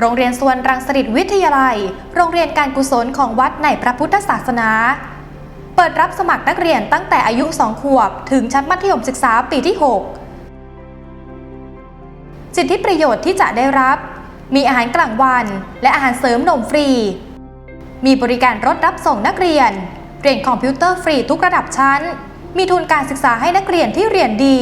โรงเรียนสวนรังสฤษวิทยาลัย โรงเรียนการกุศลของวัดในพระพุทธศาสนา เปิดรับสมัครนักเรียนตั้งแต่อายุ 2 ขวบ ถึงชั้นมัธยมศึกษาปีที่ 6 สิทธิประโยชน์ที่จะได้รับ มีอาหารกลางวัน และอาหารเสริมนมฟรี มีบริการรถรับส่งนักเรียน เรียนคอมพิวเตอร์ฟรีทุกระดับชั้น มีทุนการศึกษาให้นักเรียนที่เรียนดี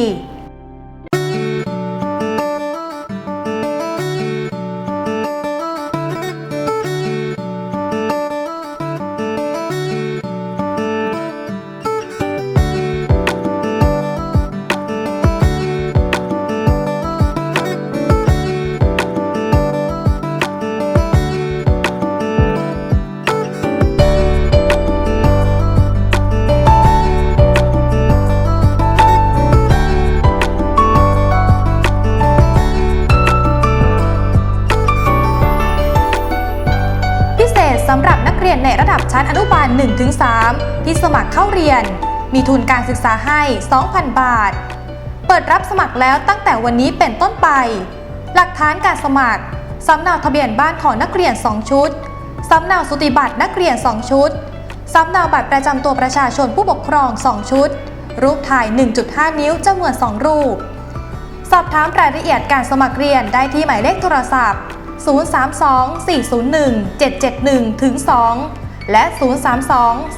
1-3 ที่สมัครเข้าเรียน มีทุนการศึกษาให้ 2,000 บาท เปิดรับสมัครแล้วตั้งแต่วันนี้เป็นต้นไป หลักฐานการสมัครสำเนาทะเบียนบ้านของนักเรียน 2 ชุดสำเนาสุติบัตรนักเรียน 2 ชุดสำเนาบัตรประจำตัวประชาชนผู้ปกครอง 2 ชุด รูปถ่าย 1.5 นิ้วจำนวน 2 รูป สอบถามรายละเอียดการสมัครเรียนได้ที่หมายเลขโทรศัพท์ 032401771-2 และ 032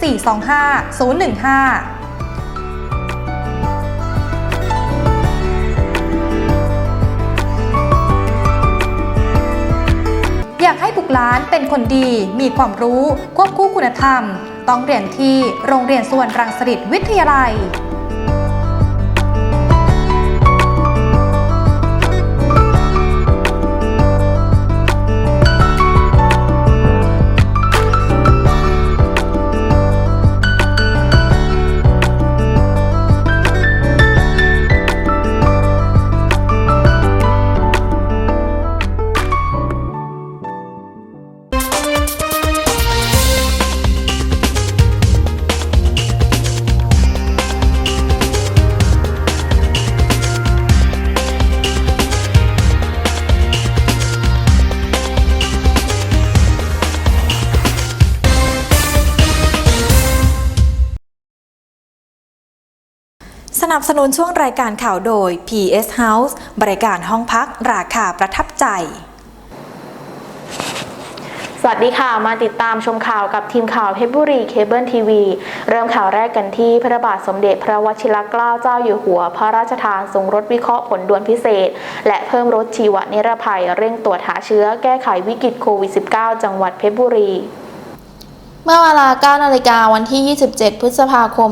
425 015อยากให้บุกรหลานเป็นคนดี มีความรู้ ควบคู่คุณธรรม ต้องเรียนที่โรงเรียนส่วนรังสิตวิทยาลัย นับสนุนช่วงรายการข่าวโดย PS House บริการห้องพักราคาประทับใจ สวัสดีค่ะมาติดตามชมข่าวกับทีมข่าวเพชรบุรีเคเบิลทีวี เริ่มข่าวแรกกันที่พระบาทสมเด็จพระวชิรเกล้าเจ้าอยู่หัว พระราชทานทรงรถวิเคราะห์ผลด่วนพิเศษ และเพิ่มรถชีวนิรภัยเร่งตรวจหาเชื้อแก้ไขวิกฤตโควิด -19 จังหวัดเพชรบุรี มื่อเวลา9นาฬิกาวันที่ 27 พฤษภาคม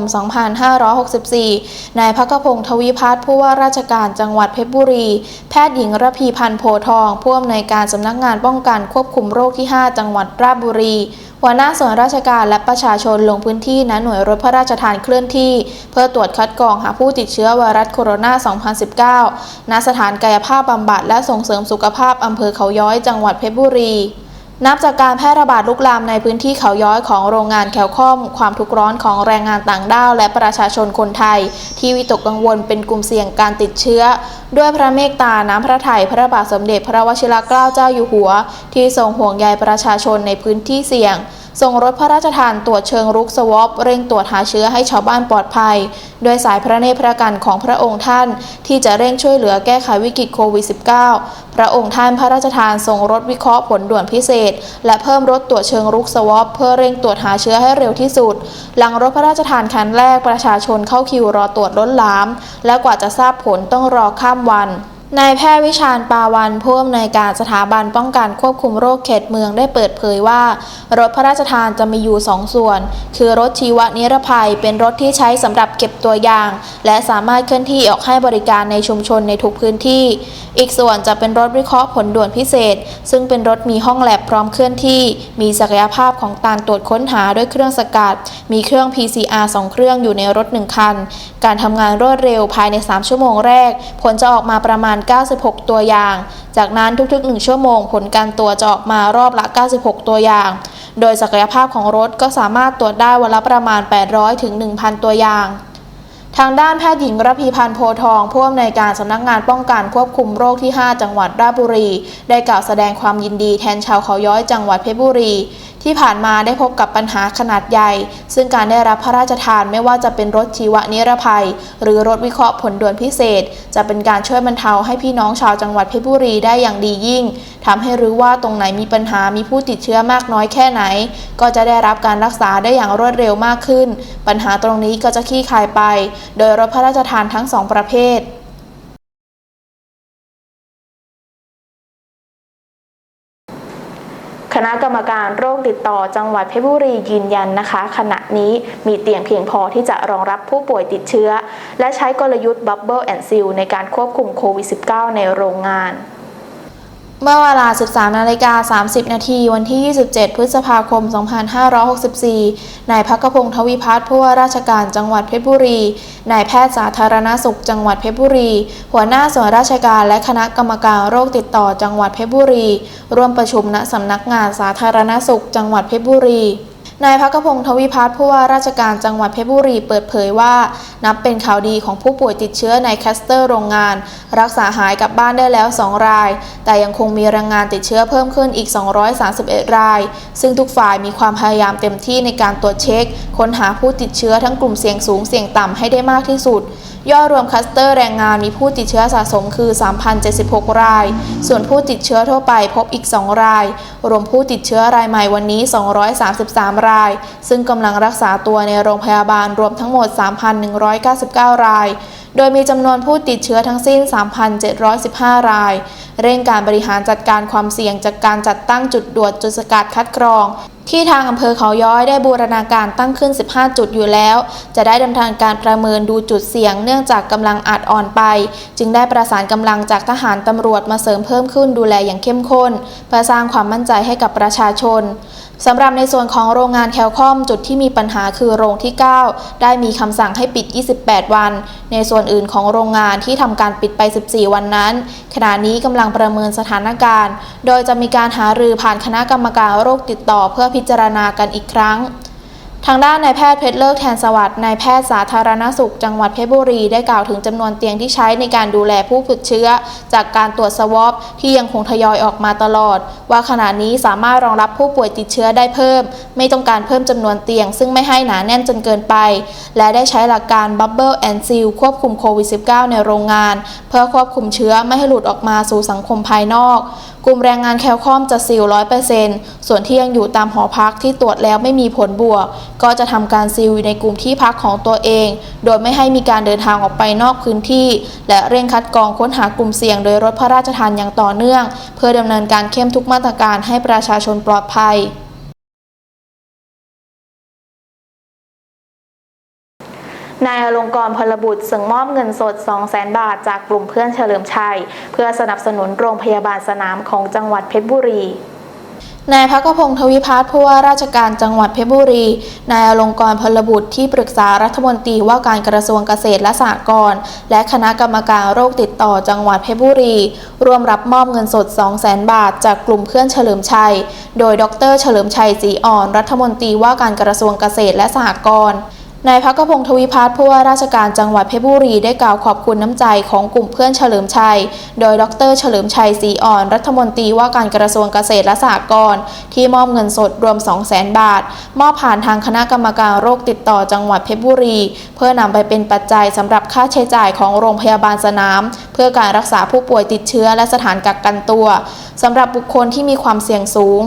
2564 นายพักพงศ์ทวีพัฒน์ผู้ว่าราชการจังหวัดเพชรบุรี แพทย์หญิงระพีพันธ์โพทอง ผู้อำนวยการสำนักงานป้องกันควบคุมโรคที่ 5 จังหวัดราชบุรีหัวหน้าส่วนราชการและประชาชนลงพื้นที่ณหน่วยรถพระราชทานเคลื่อนที่ เพื่อตรวจคัดกรองหาผู้ติดเชื้อไวรัสโคโรนา 2019 ณ สถานกายภาพบำบัดและส่งเสริมสุขภาพอำเภอเขาย้อยจังหวัดเพชรบุรี นับจากการแพร่ระบาดลุกลามในพื้นที่เขาย้อยของโรงงานแคลคอม ความทุกข์ร้อนของแรงงานต่างด้าวและประชาชนคนไทย ที่วิตกกังวลเป็นกลุ่มเสี่ยงการติดเชื้อ ด้วยพระเมตตาน้ำพระทัยพระบาทสมเด็จพระวชิรเกล้าเจ้าอยู่หัว ที่ทรงห่วงใยประชาชนในพื้นที่เสี่ยง ส่งรถพระราชทานตรวจเชิงรุกสวอปเร่งตรวจหาเชื้อให้ชาวบ้านปลอดภัย โดยสายพระเนตรพระกันของพระองค์ท่าน ที่จะเร่งช่วยเหลือแก้ไขวิกฤตโควิด -19 พระองค์ท่านพระราชทานส่งรถวิเคราะห์ผลด่วนพิเศษ และเพิ่มรถตรวจเชิงรุกสวอปเพื่อเร่งตรวจหาเชื้อให้เร็วที่สุด หลังรถพระราชทานคันแรกประชาชนเข้าคิวรอตรวจล้นหลาม และกว่าจะทราบผลต้องรอข้ามวัน นายแพทย์วิชาญปาวันผู้อำนวยการสถาบันป้องกันควบคุมโรคเขตเมืองได้เปิดเผยว่า รถพระราชทานจะมีอยู่ 2 ส่วน คือรถชีวนิรภัยเป็นรถที่ใช้สำหรับเก็บตัวอย่าง และสามารถเคลื่อนที่ออกให้บริการในชุมชนในทุกพื้นที่ อีกส่วนจะเป็นรถวิเคราะห์ผลด่วนพิเศษ ซึ่งเป็นรถมีห้องแลบพร้อมเคลื่อนที่ มีศักยภาพของการตรวจค้นหาด้วยเครื่องสกัดมีเครื่อง PCR 2 เครื่องอยู่ในรถ1คัน การทำงานรวดเร็วภายใน 3 ชั่วโมงแรก ผลจะออกมาประมาณ96 ตัวอย่าง จากนั้นทุกๆ 1 ชั่วโมง ผลการตรวจจะออกมารอบละ 96 ตัวอย่าง โดยศักยภาพของรถก็สามารถตรวจได้วันละประมาณ 800 ถึง 1,000 ตัวอย่างทางด้านแพทย์หญิงระพีพันธ์โพทองผู้อำนวยการสำนักงานป้องกันควบคุมโรคที่ 5 จังหวัดราชบุรี ได้กล่าวแสดงความยินดีแทนชาวเขาย้อยจังหวัดเพชรบุรีที่ผ่านมาได้พบกับปัญหาขนาดใหญ่ ซึ่งการได้รับพระราชทานไม่ว่าจะเป็นรถชีวนิรภัย หรือรถวิเคราะห์ผลด่วนพิเศษ จะเป็นการช่วยบรรเทาให้พี่น้องชาวจังหวัดเพชรบุรีได้อย่างดียิ่งทำให้รู้ว่าตรงไหนมีปัญหามีผู้ติดเชื้อมากน้อยแค่ไหน ก็จะได้รับการรักษาได้อย่างรวดเร็วมากขึ้น ปัญหาตรงนี้ก็จะคลี่คลายไป โดยรถพระราชทานทั้งสองประเภท ณะกรรมการโรคติดต่อจังหวัดเพชรบุรียืนยันนะคะ ขณะนี้มีเตียงเพียงพอที่จะรองรับผู้ป่วยติดเชื้อ และใช้กลยุทธ์ Bubble and Seal ในการควบคุมโควิด -19 ในโรงงาน เมื่อเวลา 13 นาฬิกา 30 นาที วันที่ 27 พฤษภาคม 2564 นายพักพงศ์ทวิพัฒน์ผู้ว่าราชการจังหวัดเพชรบุรี นายแพทย์สาธารณสุขจังหวัดเพชรบุรี หัวหน้าส่วนราชการและคณะกรรมการโรคติดต่อจังหวัดเพชรบุรี ร่วมประชุมณสำนักงานสาธารณสุขจังหวัดเพชรบุรี นายพักพงศ์ทวิพัฒน์ผู้ว่าราชการจังหวัดเพชรบุรีเปิดเผยว่า นับเป็นข่าวดีของผู้ป่วยติดเชื้อในคัสเตอร์โรงงาน รักษาหายกลับบ้านได้แล้ว 2 ราย แต่ยังคงมีแรงงานติดเชื้อเพิ่มขึ้นอีก 231 ราย ซึ่งทุกฝ่ายมีความพยายามเต็มที่ในการตรวจเช็ค ค้นหาผู้ติดเชื้อทั้งกลุ่มเสี่ยงสูงเสี่ยงต่ำให้ได้มากที่สุด ยอดรวมคลัสเตอร์แรงงานมีผู้ติดเชื้อสะสมคือ 3,076 ราย ส่วนผู้ติดเชื้อทั่วไปพบอีก 2 ราย รวมผู้ติดเชื้อรายใหม่วันนี้ 233 ราย ซึ่งกำลังรักษาตัวในโรงพยาบาลรวมทั้งหมด 3,199 ราย โดยมีจำนวนผู้ติดเชื้อทั้งสิ้น 3,715 ราย เร่งการบริหารจัดการความเสี่ยงจากการจัดตั้งจุดตรวจจุดสกัดคัดกรอง ที่ทางอำเภอเขาย้อยได้บูรณาการตั้งขึ้น 15 จุดอยู่แล้ว จะได้ดำเนินการประเมินดูจุดเสี่ยง เนื่องจากกำลังอาจอ่อนไป จึงได้ประสานกำลังจากทหารตำรวจมาเสริมเพิ่มขึ้นดูแลอย่างเข้มข้น เพื่อสร้างความมั่นใจให้กับประชาชนสำหรับในส่วนของโรงงานแคลคอมจุดที่มีปัญหาคือโรงที่ 9 ได้มีคำสั่งให้ปิด 28 วัน ในส่วนอื่นของโรงงานที่ทำการปิดไป 14 วันนั้น ขณะนี้กำลังประเมินสถานการณ์ โดยจะมีการหารือผ่านคณะกรรมการโรคติดต่อเพื่อพิจารณากันอีกครั้ง ทางด้านนายแพทย์เพชรเลิกแทนสวัสดิ์นายแพทย์สาธารณสุข จังหวัดเพชรบุรีได้กล่าวถึงจำนวนเตียงที่ใช้ในการดูแลผู้ติดเชื้อ จากการตรวจสวอปที่ยังคงทยอยออกมาตลอด ว่าขณะนี้สามารถรองรับผู้ป่วยติดเชื้อได้เพิ่ม ไม่ต้องการเพิ่มจำนวนเตียง ซึ่งไม่ให้หนาแน่นจนเกินไป และได้ใช้หลักการ Bubble and Seal ควบคุมโควิด -19 ในโรงงาน เพื่อควบคุมเชื้อไม่ให้หลุดออกมาสู่สังคมภายนอกกลุ่มแรงงานแคลคอมจะซีลร้อยเปอร์เซนต์ส่วนที่ยังอยู่ตามหอพักที่ตรวจแล้วไม่มีผลบวก ก็จะทำการซีลในกลุ่มที่พักของตัวเอง โดยไม่ให้มีการเดินทางออกไปนอกพื้นที่ และเร่งคัดกรองค้นหากลุ่มเสี่ยงโดยรถพระราชทานอย่างต่อเนื่อง เพื่อดำเนินการเข้มทุกมาตรการให้ประชาชนปลอดภัย นายอลงกรณ์พลบุตรส่งมอบเงินสด 200,000 บาท จากกลุ่มเพื่อนเฉลิมชัย เพื่อสนับสนุนโรงพยาบาลสนามของจังหวัดเพชรบุรีนายพักพงศ์ทวิพัฒน์ผู้ว่าราชการจังหวัดเพชรบุรี นายอลงกรณ์พลบุตรที่ปรึกษารัฐมนตรีว่าการกระทรวงเกษตรและสหกรณ์และคณะกรรมการโรคติดต่อจังหวัดเพชรบุรี ร่วมรับมอบเงินสด 200,000 บาท จากกลุ่มเพื่อนเฉลิมชัย โดยดร เฉลิมชัยศรีอ่อน รัฐมนตรีว่าการกระทรวงเกษตรและสหกรณ์ นายพักพงศ์ทวิพัฒน์ผู้ว่าราชการจังหวัดเพชรบุรีได้กล่าวขอบคุณน้ำใจของกลุ่มเพื่อนเฉลิมชัย โดยดร เฉลิมชัยศรีอ่อน รัฐมนตรีว่าการกระทรวงเกษตรและสหกรณ์ที่มอบเงินสดรวม 200,000 บาท มอบผ่านทางคณะกรรมการโรคติดต่อจังหวัดเพชรบุรี เพื่อนำไปเป็นปัจจัยสำหรับค่าใช้จ่ายของโรงพยาบาลสนาม เพื่อการรักษาผู้ป่วยติดเชื้อและสถานกักกันตัวสำหรับบุคคลที่มีความเสี่ยงสูง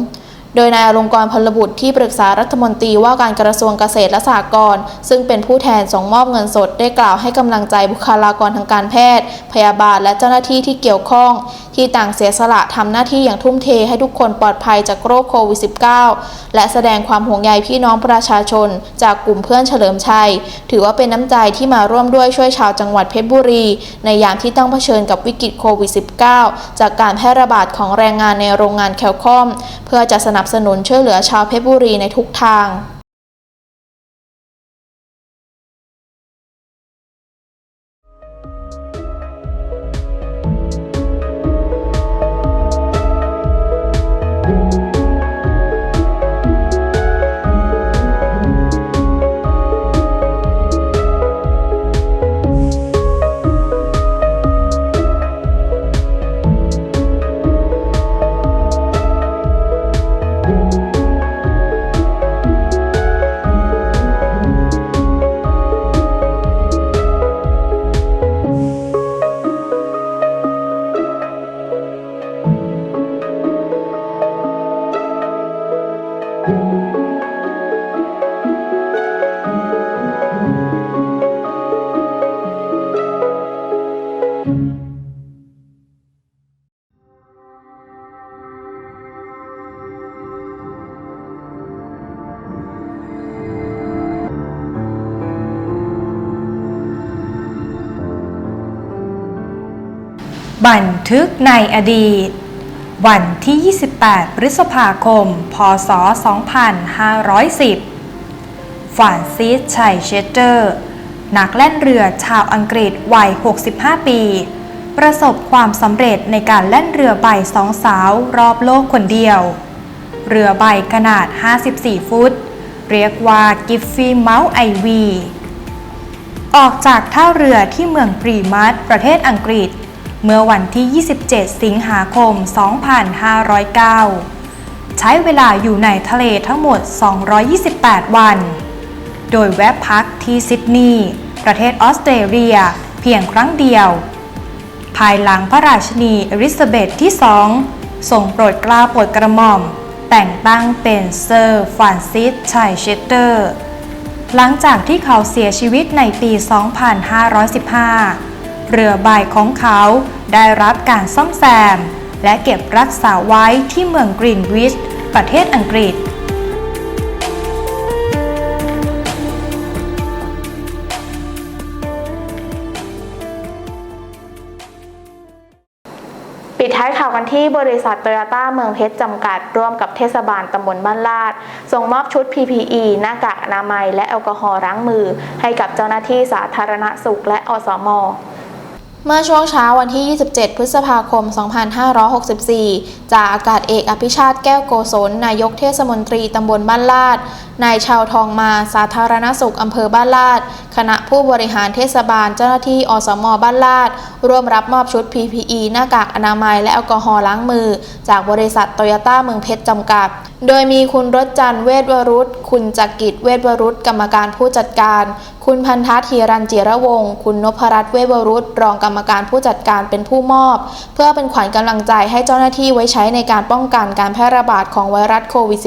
โดยนายอลงกรพลบุตรที่ปรึกษารัฐมนตรีว่าการกระทรวงเกษตรและสหกรณ์ซึ่งเป็นผู้แทนส่งมอบเงินสดได้กล่าวให้กำลังใจบุคลากรทางการแพทย์ พยาบาลและเจ้าหน้าที่ที่เกี่ยวข้อง ที่ต่างเสียสละทำหน้าที่อย่างทุ่มเทให้ทุกคนปลอดภัยจากโรคโควิด -19 และแสดงความห่วงใยพี่น้องประชาชน จากกลุ่มเพื่อนเฉลิมชัย ถือว่าเป็นน้ำใจที่มาร่วมด้วยช่วยชาวจังหวัดเพชรบุรี ในยามที่ต้องเผชิญกับวิกฤตโควิด -19 จากการแพร่ระบาดของแรงงานในโรงงานแคลคอม เพื่อจะสนับสนุนช่วยเหลือชาวเพชรบุรีในทุกทาง บันทึกในอดีต วันที่ 28 พฤษภาคม พศ 2510ฟรานซิสชัยเชสเตอร์ นักแล่นเรือชาวอังกฤษวัย 65 ปี ประสบความสำเร็จในการแล่นเรือใบสองสาวรอบโลกคนเดียว เรือใบขนาด 54 ฟุต เรียกว่ากิฟฟี่เมาส์ไอวีออกจากท่าเรือที่เมืองปรีมัสประเทศอังกฤษ เมื่อวันที่ 27 สิงหาคม 2509 ใช้เวลาอยู่ในทะเลทั้งหมด 228 วัน โดยแวะพักที่ซิดนีย์ประเทศออสเตรเลียเพียงครั้งเดียว ภายหลังพระราชินีเอลิซาเบธที่สองทรงโปรดกล้าโปรดกระหม่อม แต่งตั้งเป็นเซอร์ฟรานซิสชัยเชสเตอร์ หลังจากที่เขาเสียชีวิตในปี 2515 เรือใบของเขาได้รับการซ่อมแซม และเก็บรักษาไว้ที่เมืองกรีนวิช ประเทศอังกฤษ ปิดท้ายข่าวกันที่บริษัทโตโยต้าเมืองเพชรจำกัด ร่วมกับเทศบาลตำบลบ้านลาด ส่งมอบชุด PPE หน้ากากอนามัย และแอลกอฮอล์ล้างมือ ให้กับเจ้าหน้าที่สาธารณสุขและอสม เมื่อช่วงเช้าวันที่ 27 พฤษภาคม 2564 จากอากาศเอกอภิชาติแก้วโกศล นายกเทศมนตรีตำบลบ้านลาด นายชาวทองมา สาธารณสุขอำเภอบ้านลาด คณะผู้บริหารเทศบาลเจ้าหน้าที่อสมบ้านลาด ร่วมรับมอบชุด PPE หน้ากากอนามัยและแอลกอฮอล์ล้างมือ จากบริษัทโตโยต้าเมืองเพชรจำกัด โดยมีคุณรถจันเวทวรุษ คุณจักกิจเวทวรุษ กรรมการผู้จัดการ คุณพันทัศน์ธีรันจิระวงศ์ คุณนพรัตน์เวทวรุษ รองกรรมการผู้จัดการเป็นผู้มอบ เพื่อเป็นขวัญกำลังใจให้เจ้าหน้าที่ไว้ใช้ในการป้องกันการแพร่ระบาดของไวรัสโควิด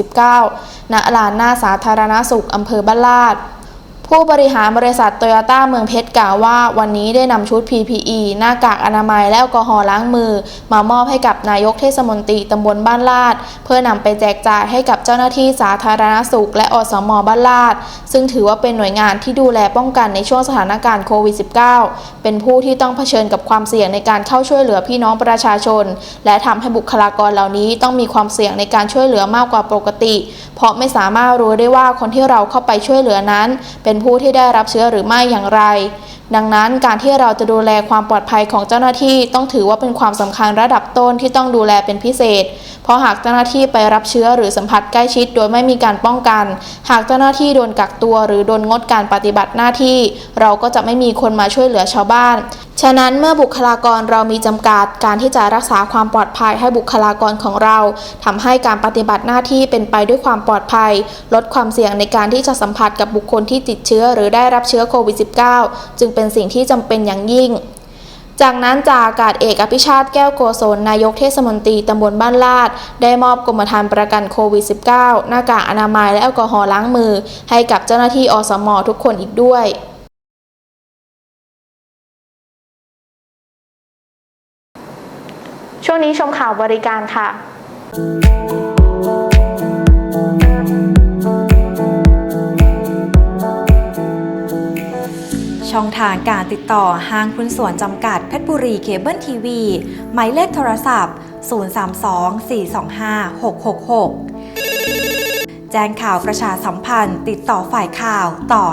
-19 ณ ลานหน้าสาธารณสุขอำเภอบ้านลาด ผู้บริหารบริษัทโตโยต้าเมืองเพชรกล่าวว่า วันนี้ได้นำชุด PPE หน้ากากอนามัยและแอลกอฮอล์ล้างมือ มามอบให้กับนายกเทศมนตรีตำบลบ้านลาด เพื่อนำไปแจกจ่ายให้กับเจ้าหน้าที่สาธารณสุข และอสมบ้านลาด ซึ่งถือว่าเป็นหน่วยงานที่ดูแลป้องกันในช่วงสถานการณ์โควิด -19 เป็นผู้ที่ต้องเผชิญกับความเสี่ยงในการเข้าช่วยเหลือพี่น้องประชาชน และทำให้บุคลากรเหล่านี้ต้องมีความเสี่ยงในการช่วยเหลือมากกว่าปกติเพราะไม่สามารถรู้ได้ว่าคนที่เราเข้าไปช่วยเหลือนั้น เป็นผู้ที่ได้รับเชื้อหรือไม่อย่างไร ดังนั้นการที่เราจะดูแลความปลอดภัยของเจ้าหน้าที่ต้องถือว่าเป็นความสำคัญระดับต้นที่ต้องดูแลเป็นพิเศษ เพราะหากเจ้าหน้าที่ไปรับเชื้อหรือสัมผัสใกล้ชิดโดยไม่มีการป้องกัน หากเจ้าหน้าที่โดนกักตัว หรือโดนงดการปฏิบัติหน้าที่ เราก็จะไม่มีคนมาช่วยเหลือชาวบ้าน ฉะนั้นเมื่อบุคลากรเรามีจำกัดการที่จะรักษาความปลอดภัยให้บุคลากรของเราทำให้การปฏิบัติหน้าที่เป็นไปด้วยความปลอดภัย ลดความเสี่ยงในการที่จะสัมผัสกับบุคคลที่ติดเชื้อหรือได้รับเชื้อโควิด -19 จึงเป็นสิ่งที่จำเป็นอย่างยิ่งจากนั้นจากอากาศเอกอภิชาติแก้วโกศลนายกเทศมนตรีตำบลบ้านลาด ได้มอบกรมธรรม์ประกันโควิด -19 หน้ากากอนามัยและแอลกอฮอล์ล้างมือ ให้กับเจ้าหน้าที่อสม ทุกคนอีกด้วย ช่วงนี้ชมข่าวบริการค่ะช่องทางการติดต่อห้างคุณส่วนจำกัดเพชรบุรีเคเบิลทีวีหมายเลขโทรศัพท์ 032-425-666 แจ้งข่าวประชาสัมพันธ์ ติดต่อฝ่ายข่าวต่อ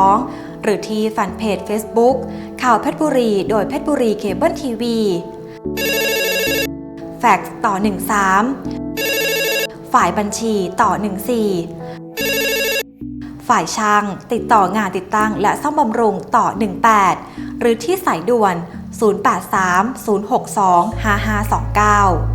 12 หรือที่แฟนเพจ Facebook ข่าวเพชรบุรี โดยเพชรบุรีเคเบิลทีวี ฟกซ์ต่อ 13 ฝ่ายบัญชีต่อ 14 ฝ่ายช่างติดต่องานติดตั้งและซ่อมบำรุงต่อ 18 หรือที่สายด่วน 083 062 5529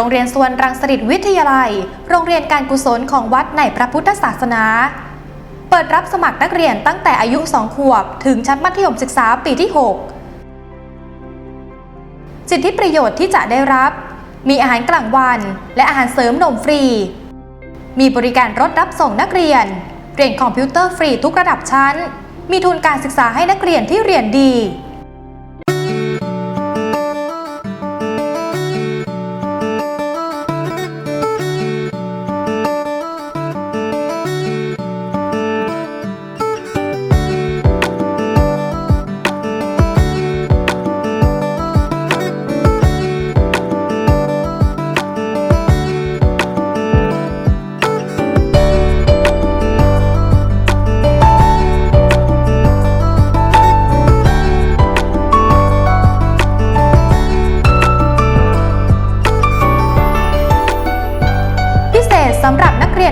โรงเรียนสวนรังสฤษวิทยาลัย โรงเรียนการกุศลของวัดในพระพุทธศาสนา เปิดรับสมัครนักเรียนตั้งแต่อายุ 2 ขวบ ถึงชั้นมัธยมศึกษาปีที่ 6 สิทธิประโยชน์ที่จะได้รับ มีอาหารกลางวัน และอาหารเสริมนมฟรี มีบริการรถรับส่งนักเรียน เรียนคอมพิวเตอร์ฟรีทุกระดับชั้น มีทุนการศึกษาให้นักเรียนที่เรียนดี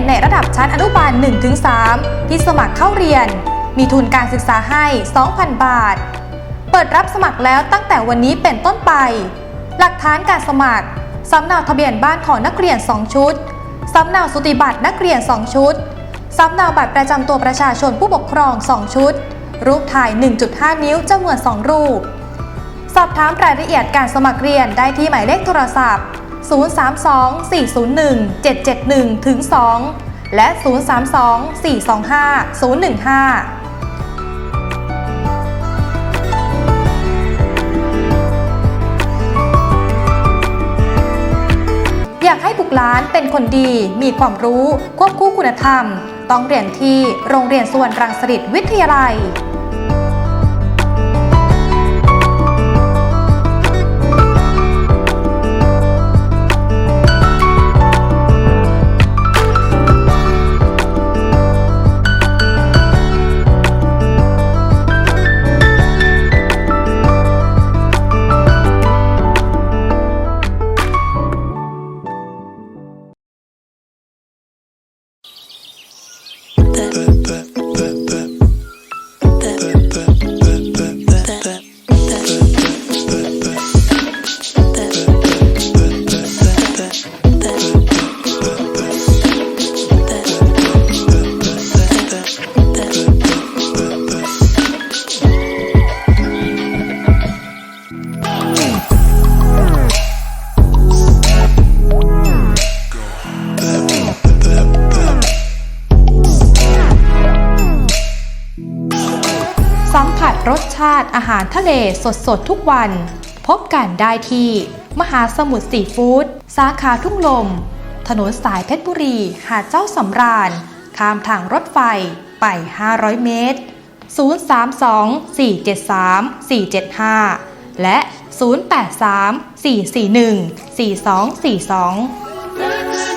ในระดับชั้นอนุบาล 1-3 ที่สมัครเข้าเรียน มีทุนการศึกษาให้ 2,000 บาท เปิดรับสมัครแล้วตั้งแต่วันนี้เป็นต้นไป หลักฐานการสมัครสำเนาทะเบียนบ้านของนักเรียน 2 ชุดสำเนาสุติบัตรนักเรียน 2 ชุดสำเนาบัตรประจำตัวประชาชนผู้ปกครอง 2 ชุด รูปถ่าย 1.5 นิ้วจำนวน 2 รูป สอบถามรายละเอียดการสมัครเรียนได้ที่หมายเลขโทรศัพท์ 032 401 771ถึง2และ 032 425 015อยากให้บุกหลานเป็นคนดี มีความรู้ ควบคู่คุณธรรม ต้องเรียนที่โรงเรียนส่วนรังสฤษวิทยาลัย สัมผัสรสชาติอาหารทะเลสดๆทุกวัน พบกันได้ที่ มหาสมุทรซีฟู้ดสาขาทุ่งลม ถนนสายเพชรบุรี หาดเจ้าสำราญ ข้ามทางรถไฟไป 500 เมตร 032 473 475 และ 0834414242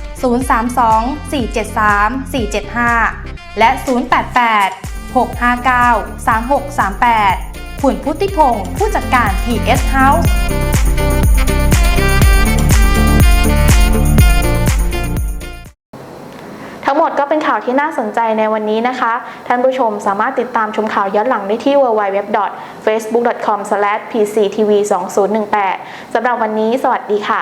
032 473 475 และ 088 659 3638คุณพุทธิพงศ์ผู้จัดการ PS House ทั้งหมดก็เป็นข่าวที่น่าสนใจในวันนี้นะคะ ท่านผู้ชมสามารถติดตามชมข่าวย้อนหลังได้ที่ www.facebook.com/pctv2018 สำหรับวันนี้ สวัสดีค่ะ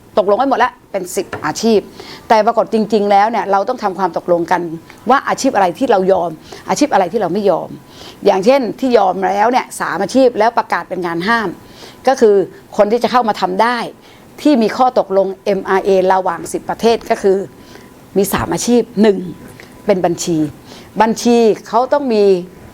ตกลงไว้หมดแล้วเป็น 10 อาชีพ แต่ปรากฏจริง ๆ แล้วเนี่ยเราต้องทำความตกลงกันว่าอาชีพอะไรที่เรายอม อาชีพอะไรที่เราไม่ยอม อย่างเช่นที่ยอมแล้วเนี่ยสามอาชีพแล้วประกาศเป็นงานห้าม ก็คือคนที่จะเข้ามาทำได้ ที่มีข้อตกลง MRA ระหว่าง 10 ประเทศก็คือมี 3 อาชีพ 1. เป็นบัญชี บัญชีเขาต้องมี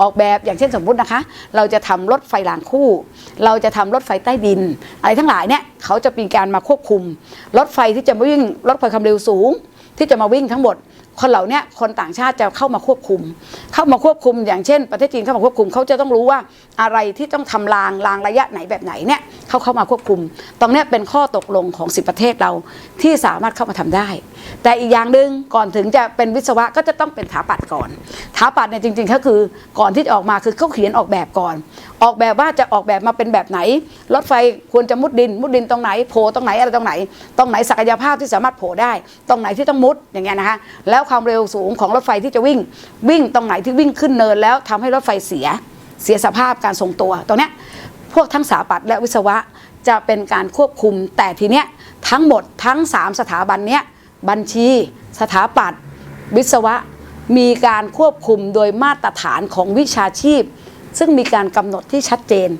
ออกแบบอย่างเช่นสมมุตินะคะ เราจะทำรถไฟรางคู่ เราจะทำรถไฟใต้ดิน อะไรทั้งหลายเนี่ยเขาจะมีการมาควบคุม รถไฟที่จะมาวิ่งรถไฟความเร็วสูง ที่จะมาวิ่งทั้งหมดคนเหล่านี้คนต่างชาติจะเข้ามาควบคุม เข้ามาควบคุมอย่างเช่น ประเทศจีนเข้ามาควบคุมเขาจะต้องรู้ว่าอะไรที่ต้องทำรางรางระยะไหนแบบไหนเนี่ยเขาเข้ามาควบคุม ตรงนี้เป็นข้อตกลงของ10ประเทศเราที่สามารถเข้ามาทำได้ แต่อีกอย่างหนึ่งก่อนถึงจะเป็นวิศวะก็จะต้องเป็นถาปัดก่อนถาปัดเนี่ยจริงๆก็คือก่อนที่จะออกมาคือเขาเขียนออกแบบก่อน ออกแบบว่าจะออกแบบมาเป็นแบบไหน รถไฟควรจะมุดดิน มุดดินตรงไหนโผล่ตรงไหนอะไรตรงไหน ตรงไหนศักยภาพที่สามารถโผล่ได้ ตรงไหนที่ต้องมุดอย่างเงี้ยนะคะแล้วความเร็วสูงของรถไฟที่จะวิ่ง วิ่งตรงไหนที่วิ่งขึ้นเนินแล้วทำให้รถไฟเสียเสียสภาพการทรงตัวตรงเนี้ยพวกทั้งสถาปัตย์และวิศวะจะเป็นการควบคุมแต่ทีเนี้ยทั้งหมดทั้ง 3 สถาบันเนี้ย บัญชี สถาปัตย์วิศวะ มีการควบคุมโดยมาตรฐานของวิชาชีพ ซึ่งมีการกำหนดที่ชัดเจน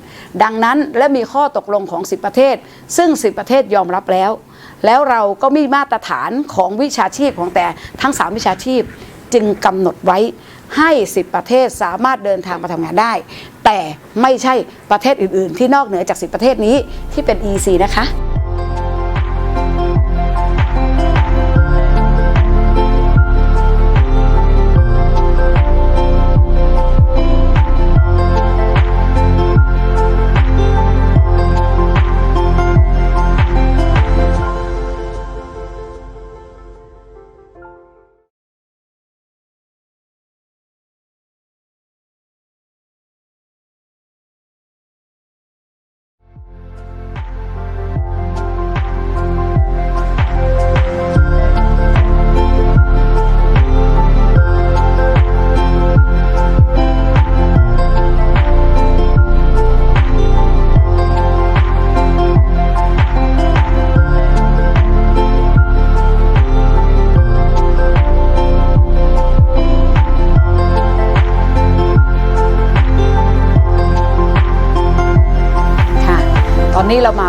ดังนั้นและมีข้อตกลงของ 10 ประเทศ ซึ่ง 10 ประเทศยอมรับแล้ว แล้วเราก็มีมาตรฐานของวิชาชีพของแต่ทั้ง 3 วิชาชีพ จึงกำหนดไว้ให้ 10 ประเทศสามารถเดินทางมาทำงานได้ แต่ไม่ใช่ประเทศอื่น ๆ ที่นอกเหนือจาก 10 ประเทศนี้ที่เป็น EC นะคะคะ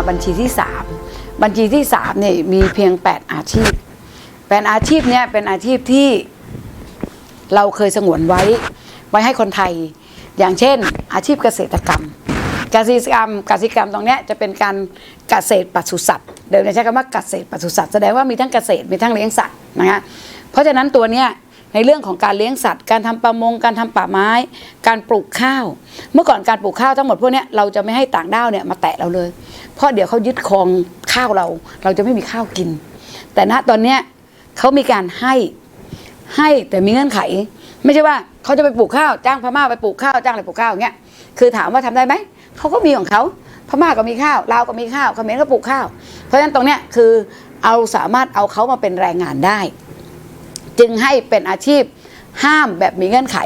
บัญชีที่ 3 บัญชีที่3เนี่ยมีเพียง 8 อาชีพ8อาชีพเนี่ยเป็นอาชีพที่เราเคยสงวนไว้ไว้ให้คนไทย อย่างเช่น อาชีพเกษตรกรรมเกษตรกรรมเกษตรกรรมตรงเนี้ยจะเป็นการเกษตรปศุสัตว์เดี๋ยวเราใช้คำว่าเกษตรปศุสัตว์แสดงว่ามีทั้งเกษตรมีทั้งเลี้ยงสัตว์นะฮะเพราะฉะนั้นตัวเนี้ย ในเรื่องของการเลี้ยงสัตว์ การทำประมง การทำป่าไม้ การปลูกข้าว เมื่อก่อนการปลูกข้าวทั้งหมดพวกนี้เราจะไม่ให้ต่างด้าวเนี่ยมาแตะเราเลย เพราะเดี๋ยวเขายึดครองข้าวเรา เราจะไม่มีข้าวกิน แต่ณตอนเนี้ยเขามีการให้ให้แต่มีเงื่อนไข ไม่ใช่ว่าเขาจะไปปลูกข้าวจ้างพม่าไปปลูกข้าวจ้างอะไรปลูกข้าวอย่างเงี้ยคือถามว่าทำได้ไหมเขาก็มีของเขาพม่าก็มีข้าวลาวก็มีข้าวเขมรก็ปลูกข้าว เพราะฉะนั้นตรงเนี้ยคือเอาสามารถเอาเขามาเป็นแรงงานได้ จึงให้เป็นอาชีพห้ามแบบมีเงื่อนไข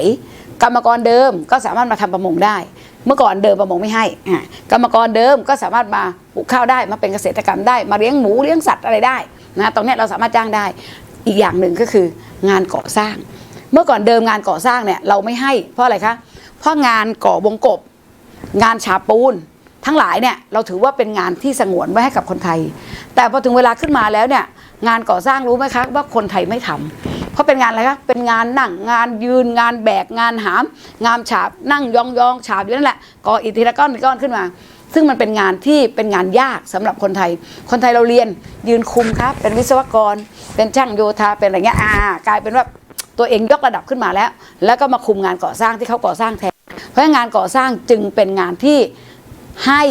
กรรมกรเดิมก็สามารถมาทำประมงได้ เมื่อก่อนเดิมประมงไม่ให้ กรรมกรเดิมก็สามารถมาปลูกข้าวได้มาเป็นเกษตรกรรมได้มาเลี้ยงหมูเลี้ยงสัตว์อะไรได้นะตรงนี้เราสามารถจ้างได้อีกอย่างหนึ่งก็คืองานก่อสร้าง เมื่อก่อนเดิมงานก่อสร้างเนี่ยเราไม่ให้ เพราะอะไรคะเพราะงานก่อวงกบ งานฉาปูนทั้งหลายเนี่ยเราถือว่าเป็นงานที่สงวนไว้ให้กับคนไทย แต่พอถึงเวลาขึ้นมาแล้วเนี่ยงานก่อสร้างรู้ไหมคะว่าคนไทยไม่ทำ เพราะเป็นงานอะไรคะเป็นงานนั่งงานยืนงานแบกงานหาม งานฉาบนั่งยองยองฉาบอยู่นั่นแหละก่ออิฐทีละก้อนละก้อนขึ้นมา ซึ่งมันเป็นงานที่เป็นงานยากสำหรับคนไทย คนไทยเราเรียนยืนคุมครับ เป็นวิศวกร เป็นช่างโยธาเป็นอะไรเงี้ยอ่ากลายเป็นว่าตัวเองยกระดับขึ้นมาแล้ว แล้วก็มาคุมงานก่อสร้างที่เขาก่อสร้างแทนเพราะงานก่อสร้างจึงเป็นงานที่ให้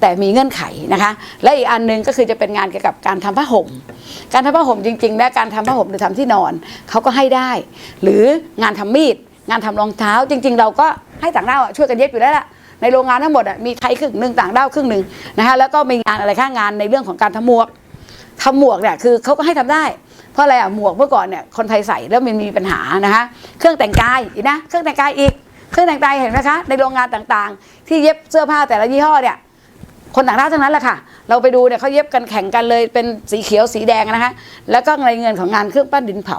แต่มีเงื่อนไขนะคะ และอีกอันหนึงก็คือจะเป็นงานเกี่ยวกับการทำผ้าห่ม การทำผ้าห่มจริงๆ และการทำผ้าห่มหรือทำที่นอนเขาก็ให้ได้ หรืองานทำมีด งานทำรองเท้า จริง ๆ เราก็ให้ต่างด้าวช่วยกันเย็บอยู่แล้วล่ะในโรงงานทั้งหมดมีไทยครึ่งหนึ่งต่างด้าวครึ่งหนึ่งนะคะแล้วก็มีงานอะไรข้างงานในเรื่องของการทำหมวกทำหมวกเนี่ยคือเขาก็ให้ทำได้เพราะอะไรอะหมวกเมื่อก่อนเนี่ยคนไทยใส่แล้วมันมีปัญหานะคะเครื่องแต่งกายอีกนะเครื่องแต่งกายอีก เครื่องแต่งกายเห็นไหมคะในโรงงานต่างๆ ที่เย็บเสื้อผ้าแต่ละยี่ห้อเนี่ย คนต่างด้าวทั้งนั้นแหละค่ะ เราไปดูเนี่ยเขาเย็บกันแข่งกันเลยเป็นสีเขียวสีแดงนะคะ แล้วก็ในเงินของงานเครื่องปั้นดินเผา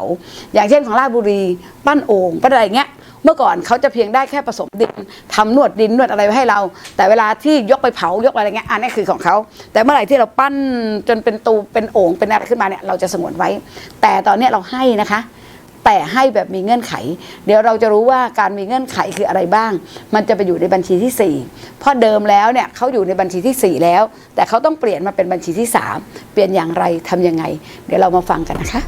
อย่างเช่นของราชบุรีปั้นโอ่งปั้นอะไรเงี้ยเมื่อก่อนเขาจะเพียงได้แค่ผสมดินทำนวดดินนวดอะไรไว้ให้เรา แต่เวลาที่ยกไปเผายกอะไรเงี้ยอันนี้คือของเขาแต่เมื่อไหร่ที่เราปั้นจนเป็นตูเป็นโอ่งเป็นอะไรขึ้นมาเนี่ยเราจะสงวนไว้ แต่ตอนนี้เราให้นะคะ แต่ให้แบบมีเงื่อนไข เดี๋ยวเราจะรู้ว่าการมีเงื่อนไขคืออะไรบ้าง มันจะไปอยู่ในบัญชีที่ 4 เพราะเดิมแล้วเนี่ยเขาอยู่ในบัญชีที่ 4 แล้ว แต่เขาต้องเปลี่ยนมาเป็นบัญชีที่ 3 เปลี่ยนอย่างไรทำยังไง เดี๋ยวเรามาฟังกันนะคะ